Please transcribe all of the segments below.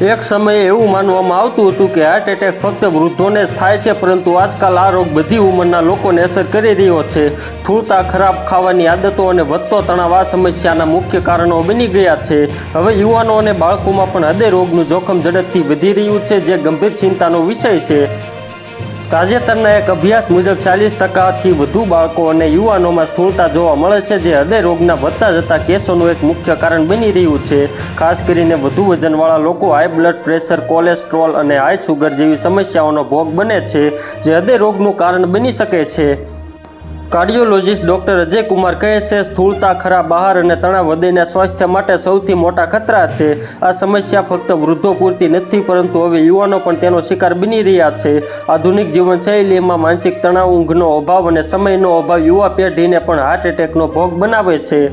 એક સમયે એવું માનવામાં આવતું હતું કે હાર્ટ એટેક ફક્ત વૃદ્ધોને જ થાય છે, પરંતુ આજકાલ આ રોગ બધી ઉંમરના લોકોને અસર કરી રહ્યો છે. થૂળતા, ખરાબ ખાવાની આદતો અને વધતો તણાવ આ સમસ્યાના મુખ્ય કારણો બની ગયા છે. હવે યુવાનો અને બાળકોમાં પણ હૃદય રોગનું જોખમ ઝડપથી વધી રહ્યું છે, જે ગંભીર ચિંતાનો વિષય છે. તાજેતરના એક અભ્યાસ મુજબ ચાલીસ ટકાથી વધુ બાળકો અને યુવાનોમાં સ્થૂળતા જોવા મળે છે, જે હૃદય રોગના વધતા જતા કેસોનું એક મુખ્ય કારણ બની રહ્યું છે. ખાસ કરીને વધુ વજનવાળા લોકો હાઈ બ્લડ પ્રેશર કોલેસ્ટ્રોલ અને હાઈ સુગર જેવી સમસ્યાઓનો ભોગ બને છે, જે હૃદય રોગનું કારણ બની શકે છે. કાર્ડિયોલોજિસ્ટ ડોક્ટર અજય કુમાર કહે છે, સ્થૂળતા, ખરાબ બહાર અને તણાવ હૃદયના સ્વાસ્થ્ય માટે સૌથી મોટા ખતરા છે. આ સમસ્યા ફક્ત વૃદ્ધો પૂરતી નથી, પરંતુ હવે યુવાનો પણ તેનો શિકાર બની રહ્યા છે. આધુનિક જીવનશૈલીમાં માનસિક તણાવ, ઊંઘનો અભાવ અને સમયનો અભાવ યુવા પેઢીને પણ હાર્ટ એટેકનો ભોગ બનાવે છે.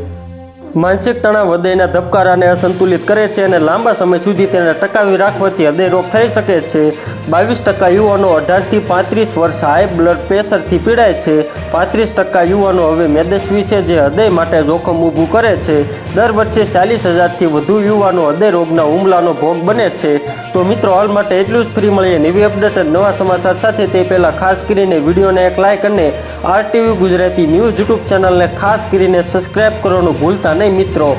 માનસિક તણાવ હૃદયના ધબકારાને અસંતુલિત કરે છે અને લાંબા સમય સુધી તેને ટકાવી રાખવાથી હૃદય રોગ થઈ શકે છે. બાવીસ ટકા યુવાનો અઢારથી પાંત્રીસ વર્ષ હાઈ બ્લડ પ્રેશરથી પીડાય છે. પાંત્રીસ ટકા યુવાનો હવે મેદસ્વી છે જે હૃદય માટે જોખમ ઊભું કરે છે. દર વર્ષે ચાલીસ હજારથી વધુ યુવાનો હૃદય રોગના હુમલાનો ભોગ બને છે. તો મિત્રો, હાલ માટે એટલું જ. ફ્રી મળીએ નવી અપડેટ અને નવા સમાચાર સાથે. તે પહેલાં ખાસ કરીને વિડીયોને એક લાઇક અને આરટીવી ગુજરાતી ન્યૂઝ યુટ્યુબ ચેનલને ખાસ કરીને સબસ્ક્રાઇબ કરવાનું ભૂલતા નહીં મિત્રો.